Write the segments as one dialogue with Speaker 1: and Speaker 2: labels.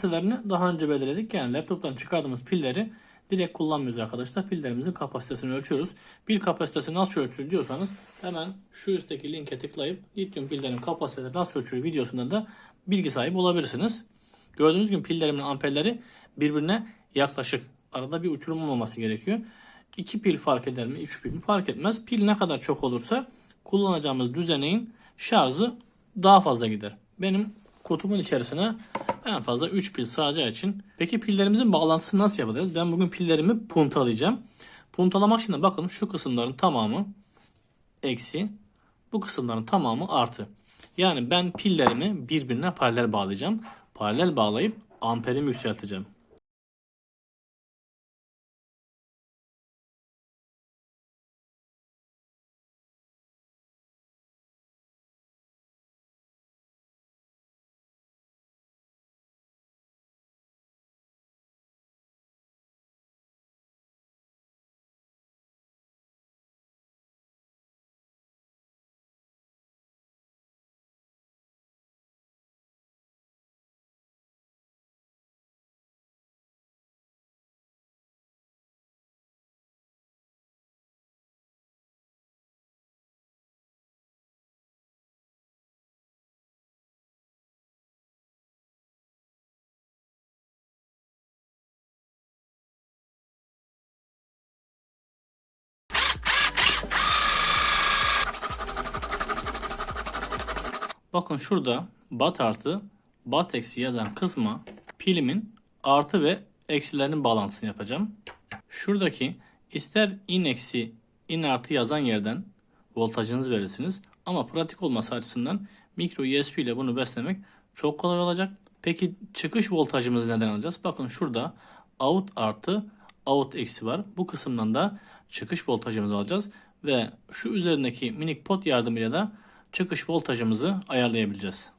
Speaker 1: kapasitelerini daha önce belirledik. Yani laptoptan çıkardığımız pilleri direkt kullanmıyoruz arkadaşlar. Pillerimizin kapasitesini ölçüyoruz. Pil kapasitesi nasıl ölçülür diyorsanız hemen şu üstteki linke tıklayıp lityum pillerin kapasitesi nasıl ölçülür videosunda da bilgi sahibi olabilirsiniz. Gördüğünüz gibi pillerimin amperleri birbirine yaklaşık. Arada bir uçurum olması gerekiyor. 2 pil fark eder mi? 3 pil mi? Fark etmez. Pil ne kadar çok olursa kullanacağımız düzeneğin şarjı daha fazla gider. Benim kutumun içerisine en fazla 3 pil sığacağı için. Peki pillerimizin bağlantısını nasıl yapacağız? Ben bugün pillerimi puntalayacağım. Puntalamak için de bakın şu kısımların tamamı eksi. Bu kısımların tamamı artı. Yani ben pillerimi birbirine paralel bağlayacağım. Paralel bağlayıp amperimi yükselteceğim. Bakın şurada bat artı bat eksi yazan kısma pilimin artı ve eksilerinin bağlantısını yapacağım. Şuradaki ister in eksi in artı yazan yerden voltajınızı verirsiniz. Ama pratik olması açısından mikro USB ile bunu beslemek çok kolay olacak. Peki çıkış voltajımızı neden alacağız? Bakın şurada out artı out eksi var. Bu kısımdan da çıkış voltajımızı alacağız. Ve şu üzerindeki minik pot yardımıyla da çıkış voltajımızı ayarlayabileceğiz.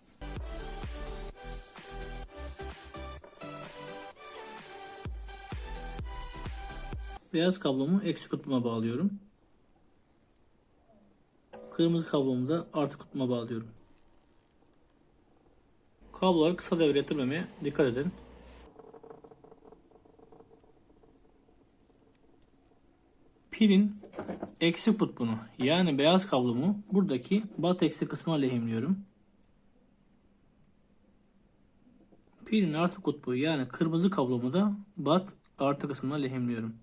Speaker 1: Beyaz kablomu eksi kutbuma bağlıyorum. Kırmızı kablomu da artı kutbuma bağlıyorum. Kabloları kısa devre ettirmemeye dikkat edin. Pilin eksi kutbunu yani beyaz kablomu buradaki bat eksi kısmına lehimliyorum. Pilin artı kutbu yani kırmızı kablomu da bat artı kısmına lehimliyorum.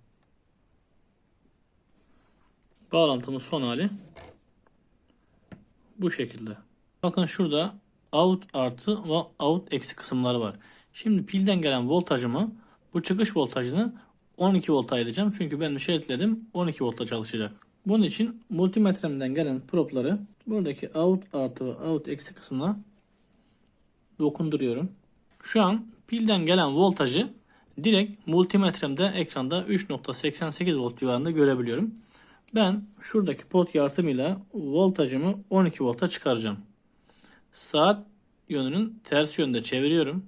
Speaker 1: Bağlantımın son hali bu şekilde. Bakın şurada out artı ve out eksi kısımları var. Şimdi pilden gelen voltajımı bu çıkış voltajını 12 volta ayıracağım. Çünkü ben işaretledim 12 volta çalışacak. Bunun için multimetremden gelen propları buradaki out artı ve out eksi kısmına dokunduruyorum. Şu an pilden gelen voltajı direkt multimetremde ekranda 3.88 volt civarında görebiliyorum. Ben şuradaki pot yardımıyla voltajımı 12 volta çıkaracağım. Saat yönünün ters yönde çeviriyorum.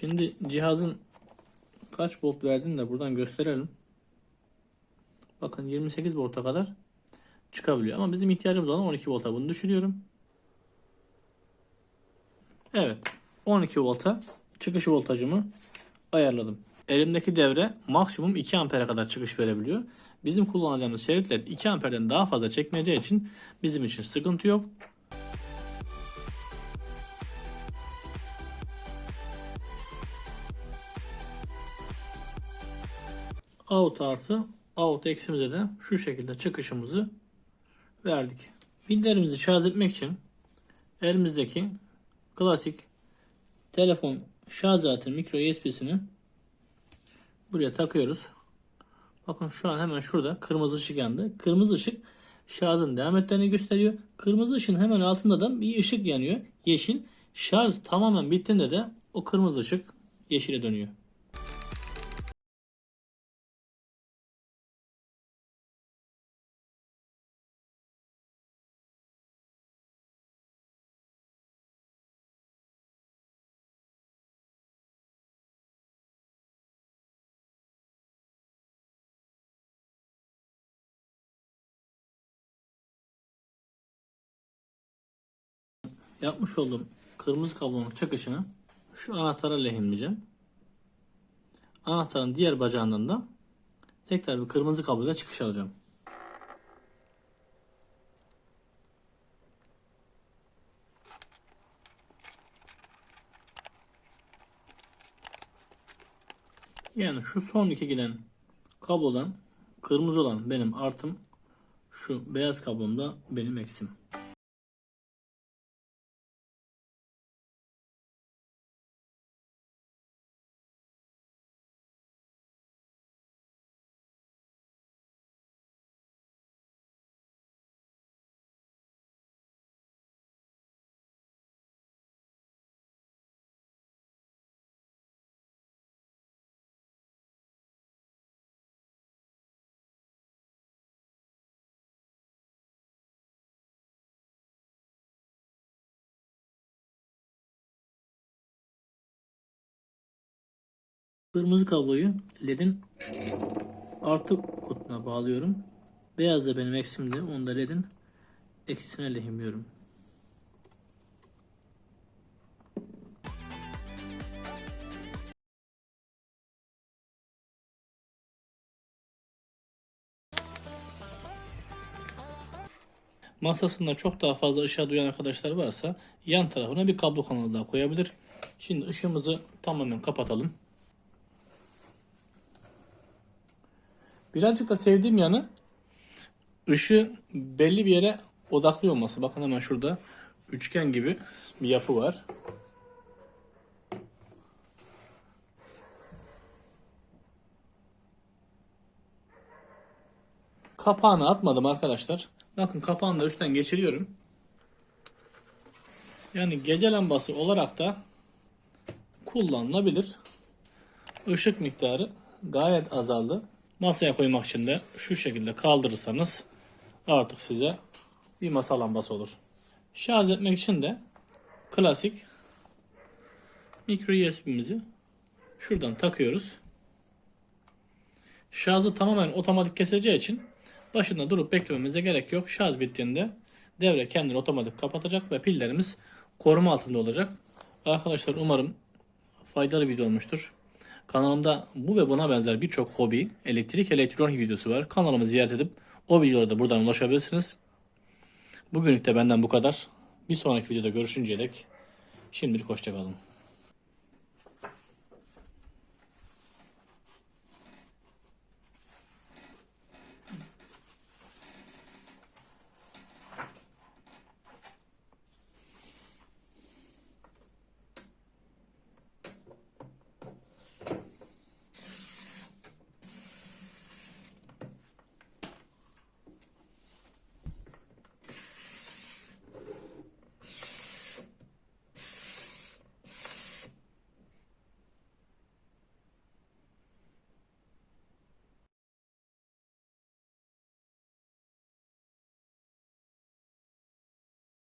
Speaker 1: Şimdi cihazın kaç volt verdiğini de buradan gösterelim. Bakın 28 volta kadar çıkabiliyor. Ama bizim ihtiyacımız olan 12 volta. Bunu düşürüyorum. Evet. 12 volta çıkış voltajımı ayarladım. Elimdeki devre maksimum 2 ampere kadar çıkış verebiliyor. Bizim kullanacağımız şerit led 2 amperden daha fazla çekmeyeceği için bizim için sıkıntı yok. Out artı out eksimize de şu şekilde çıkışımızı verdik. Pillerimizi şarj etmek için elimizdeki klasik telefon şarj aleti mikro USB'sini buraya takıyoruz. Bakın şu an hemen şurada kırmızı ışık yandı. Kırmızı ışık şarjın devam ettiğini gösteriyor. Kırmızı ışığın hemen altında da bir ışık yanıyor. Yeşil. Şarj tamamen bittiğinde de o kırmızı ışık yeşile dönüyor. Yapmış olduğum kırmızı kablonun çıkışını şu anahtara lehimleyeceğim. Anahtarın diğer bacağından da tekrar bir kırmızı kabloyla çıkış alacağım. Yani şu son iki giden kablodan kırmızı olan benim artım şu beyaz kablomda benim eksim. Kırmızı kabloyu ledin artı kutuna bağlıyorum. Beyaz da benim eksimde. Onu da ledin eksisine lehimliyorum. Masasında çok daha fazla ışığa duyan arkadaşlar varsa yan tarafına bir kablo kanalı daha koyabilir. Şimdi ışığımızı tamamen kapatalım. Birazcık da sevdiğim yanı ışığı belli bir yere odaklı olması. Bakın hemen şurada üçgen gibi bir yapı var. Kapağını atmadım arkadaşlar. Bakın kapağını da üstten geçiriyorum. Yani gece lambası olarak da kullanılabilir. Işık miktarı gayet azaldı. Masaya koymak için de şu şekilde kaldırırsanız artık size bir masa lambası olur. Şarj etmek için de klasik micro USB'mizi şuradan takıyoruz. Şarjı tamamen otomatik keseceği için başında durup beklememize gerek yok. Şarj bittiğinde devre kendini otomatik kapatacak ve pillerimiz koruma altında olacak. Arkadaşlar umarım faydalı video olmuştur. Kanalımda bu ve buna benzer birçok hobi, elektrik, elektronik videosu var. Kanalımı ziyaret edip o videolara da buradan ulaşabilirsiniz. Bugünlük de benden bu kadar. Bir sonraki videoda görüşünceye dek şimdilik hoşçakalın.